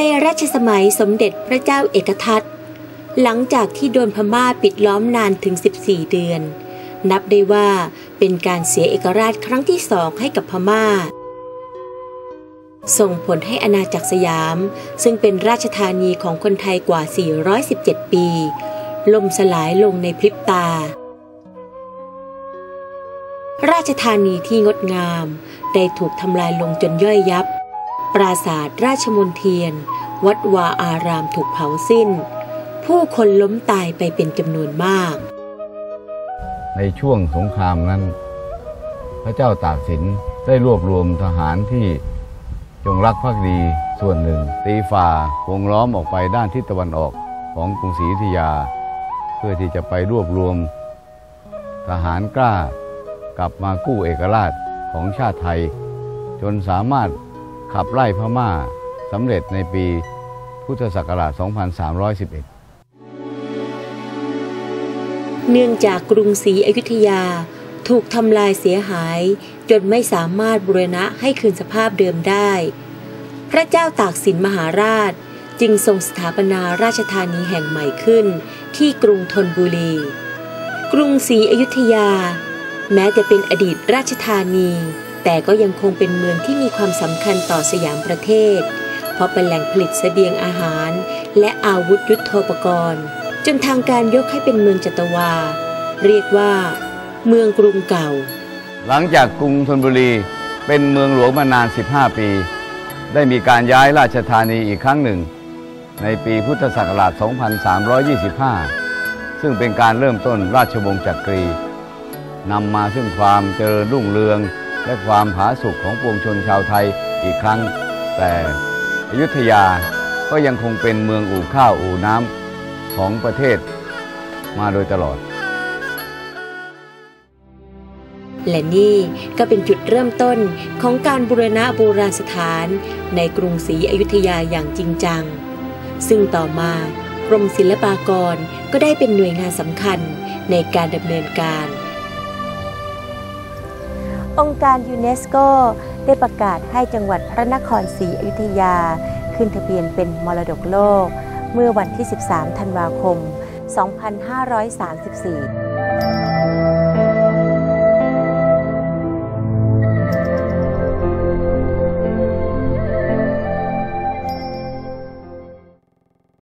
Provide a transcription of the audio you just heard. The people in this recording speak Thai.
ในราชสมัยสมเด็จพระเจ้าเอกทัตหลังจากที่โดนพม่าปิดล้อมนานถึง 14 เดือน นับได้ว่าเป็นการเสียเอกราชครั้งที่สองให้กับพม่า ส่งผลให้อาณาจักรสยาม ซึ่งเป็นราชธานีของคนไทยกว่า 417 ปี ล่มสลายลงในพริบตา ราชธานีที่งดงาม ได้ถูกทำลายลงจนย่อยยับ ปราสาทราชมนเทียน วัดวาอารามถูกเผาสิ้น ผู้คนล้มตายไปเป็นจำนวนมาก ในช่วงสงครามนั้น พระเจ้าตากสินได้รวบรวมทหารที่จงรักภักดีส่วนหนึ่ง ตีฝ่าวงล้อมออกไปด้านทิศตะวันออกของกรุงศรีอยุธยา เพื่อที่จะไปรวบรวม ทหารกล้ากลับมากู้เอกราชของชาติไทย จนสามารถ ขับไล่พม่าสำเร็จในปีพุทธศักราช 2311 เนื่องจากกรุงศรีอยุธยาถูกทำลายเสียหาย จนไม่สามารถบูรณะให้คืนสภาพเดิมได้ พระเจ้าตากสินมหาราชจึงทรงสถาปนาราชธานีแห่งใหม่ขึ้น ที่กรุงธนบุรี กรุงศรีอยุธยา แม้จะเป็นอดีตราชธานี แต่ก็ยังคงเป็นเมืองที่มีความสำคัญต่อสยามประเทศ เพราะเป็นแหล่งผลิตเสบียงอาหาร และอาวุธยุโทโธปกรณ์ จนทางการยกให้เป็นเมืองจัตวา เรียกว่า เมืองกรุงเก่า หลังจากกรุงธนบุรีเป็นเมืองหลวงมานาน 15 ปี ได้มีการย้ายราชธานีอีกครั้งหนึ่ง ในปีพุทธศักราช 2325 ซึ่งเป็นการเริ่มต้นราชวงศ์จักรีนำมาซึ่งความเจริญรุ่งเรือง และความผาสุกของปวงชนชาวไทยอีกครั้ง แต่อยุธยาก็ยังคงเป็นเมืองอู่ข้าวอู่น้ำของประเทศมาโดยตลอด และนี่ก็เป็นจุดเริ่มต้นของการบูรณะโบราณสถานในกรุงศรีอยุธยาอย่างจริงจัง ซึ่งต่อมากรมศิลปากรก็ได้เป็นหน่วยงานสำคัญในการดำเนินการ องค์การยูเนสโกได้ประกาศให้จังหวัดพระนครศรีอยุธยา ขึ้นทะเบียนเป็นมรดกโลก เมื่อวันที่ 13 ธันวาคม 2534